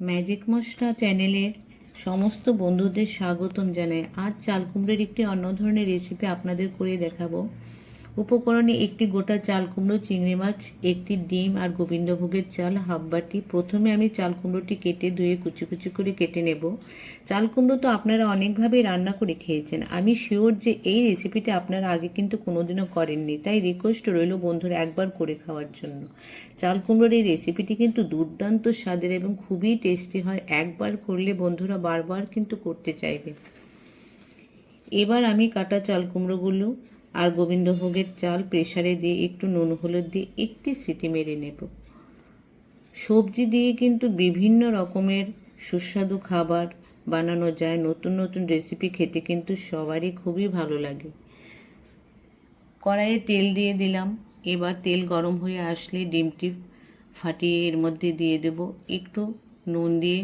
Magic মশলা চ্যানেলের সমস্ত বন্ধুদের স্বাগতম জানাই। আজ চাল কুমড়োর একটি অন্য ধরনের রেসিপি আপনাদের করে দেখাবো। উপকরণে একটি গোটা চাল কুমড়ো চিংড়ি মাছ, একটি ডিম আর গোবিন্দভোগের চাল হাফ বাটি। প্রথমে আমি চাল কুমড়োটি কেটে ধুয়ে কুচি কুচি করে কেটে নেব। চাল কুমড়ো তো আপনারা অনেকভাবেই রান্না করে খেয়েছেন। আমি শিওর যে এই রেসিপিটা আপনারা আগে কিন্তু কোনোদিনও করেননি। তাই রিকোয়েস্ট রইল বন্ধুরা একবার করে খাওয়ার জন্য। চাল কুমড়োর এই রেসিপিটি কিন্তু দুর্দান্ত স্বাদের এবং খুবই টেস্টি হয়। একবার করলে বন্ধুরা বারবার কিন্তু করতে চাইবে। এবার আমি কাটা চাল কুমড়োগুলো আর গোবিন্দভোগের চাল প্রেশারে দিয়ে একটু নুন, হলুদ দিয়ে একটি সিটি মেরে নেব। সবজি দিয়ে কিন্তু বিভিন্ন রকমের সুস্বাদু খাবার বানানো যায়, নতুন নতুন রেসিপি খেতে কিন্তু সবারই খুবই ভালো লাগে। কড়াইয়ে তেল দিয়ে দিলাম। এবার তেল গরম হয়ে আসলে ডিমটি ফাটিয়ে এর মধ্যে দিয়ে দেব। একটু নুন দিয়ে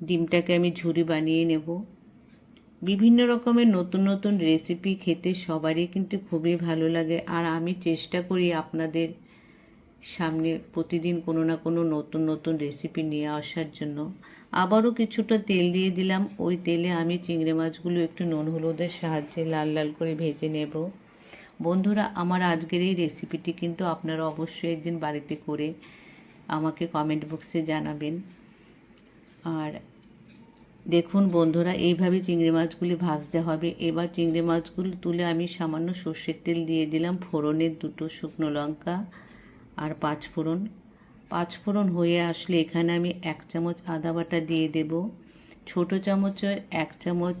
ডিমটাকে আমি ঝুরি বানিয়ে নেব। বিভিন্ন রকমের নতুন নতুন রেসিপি খেতে সবারই কিন্তু খুবই ভালো লাগে। আর আমি চেষ্টা করি আপনাদের সামনে প্রতিদিন কোনো না কোনো নতুন নতুন রেসিপি নিয়ে আসার জন্য। আবারও কিছুটা তেল দিয়ে দিলাম। ওই তেলে আমি চিংড়ি মাছগুলো একটু নুন হলুদের সাহায্যে লাল লাল করে ভেজে নেব। বন্ধুরা, আমার আজকের এই রেসিপিটি কিন্তু আপনারা অবশ্যই একদিন বাড়িতে করে আমাকে কমেন্ট বক্সে জানাবেন। আর দেখুন বন্ধুরা, এইভাবে চিংড়ি মাছগুলি ভাজতে হবে। এবার চিংড়ি মাছগুলো তুলে আমি সামান্য সর্ষের তেল দিয়ে দিলাম ফোড়নের দুটো শুকনো লঙ্কা আর পাঁচ ফোড়ন। পাঁচ ফোড়ন হয়ে আসলে এখানে আমি এক চামচ আদা বাটা দিয়ে দেব। ছোটো চামচের এক চামচ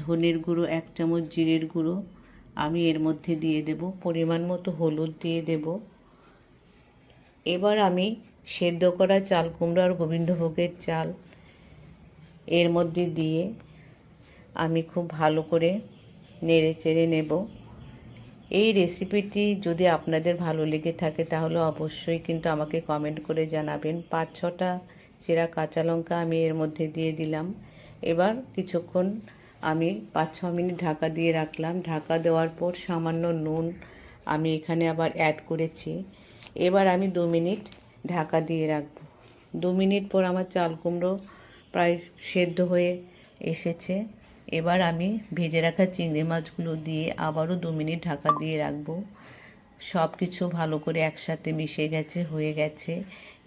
ধনের গুঁড়ো, এক চামচ জিরের গুঁড়ো আমি এর মধ্যে দিয়ে দেব। পরিমাণ মতো হলুদ দিয়ে দেব। এবার আমি সেদ্ধ করা চাল কুমড়ো আর গোবিন্দভোগের চাল এর মধ্যে দিয়ে আমি খুব ভালো করে নেড়ে চেড়ে নেব। এই রেসিপিটি যদি আপনাদের ভালো লেগে থাকে তাহলে অবশ্যই কিন্তু আমাকে কমেন্ট করে জানাবেন। পাঁচ, ছটা চেরা কাঁচা লঙ্কা আমি এর মধ্যে দিয়ে দিলাম। এবার কিছুক্ষণ আমি পাঁচ, ছ মিনিট ঢাকা দিয়ে রাখলাম। ঢাকা দেওয়ার পর সামান্য নুন আমি এখানে আবার অ্যাড করেছি। এবার আমি দু মিনিট ঢাকা দিয়ে রাখব। দু মিনিট পর আমার চাল কুমড়ো প্রায় সেদ্ধ হয়ে এসেছে। এবার আমি ভেজে রাখা চিংড়ি মাছগুলো দিয়ে আবারও দু মিনিট ঢাকা দিয়ে রাখব। সব কিছু ভালো করে একসাথে মিশে গেছে, হয়ে গেছে।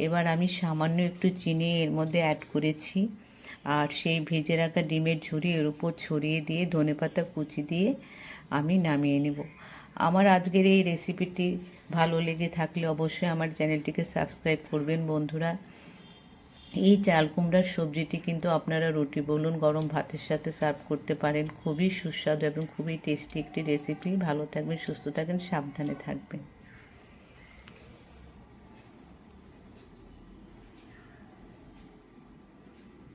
এবার আমি সামান্য একটু চিনি এর মধ্যে অ্যাড করেছি। আর সেই ভেজে রাখা ডিমের ঝুড়ি এর উপর ছড়িয়ে দিয়ে ধনেপাতা কুচি দিয়ে আমি নামিয়ে নেব। আমার আজকের এই রেসিপিটি ভালো লেগে থাকলে অবশ্যই আমার চ্যানেলটিকে সাবস্ক্রাইব করবেন বন্ধুরা। এই চাল কুমড়ার সবজিটি কিন্তু আপনারা রুটি বলুন, গরম ভাতের সাথে সার্ভ করতে পারেন। খুবই সুস্বাদু এবং খুবই টেস্টি একটি রেসিপি ভালো থাকবেন, সুস্থ থাকবেন, সাবধানে থাকবেন।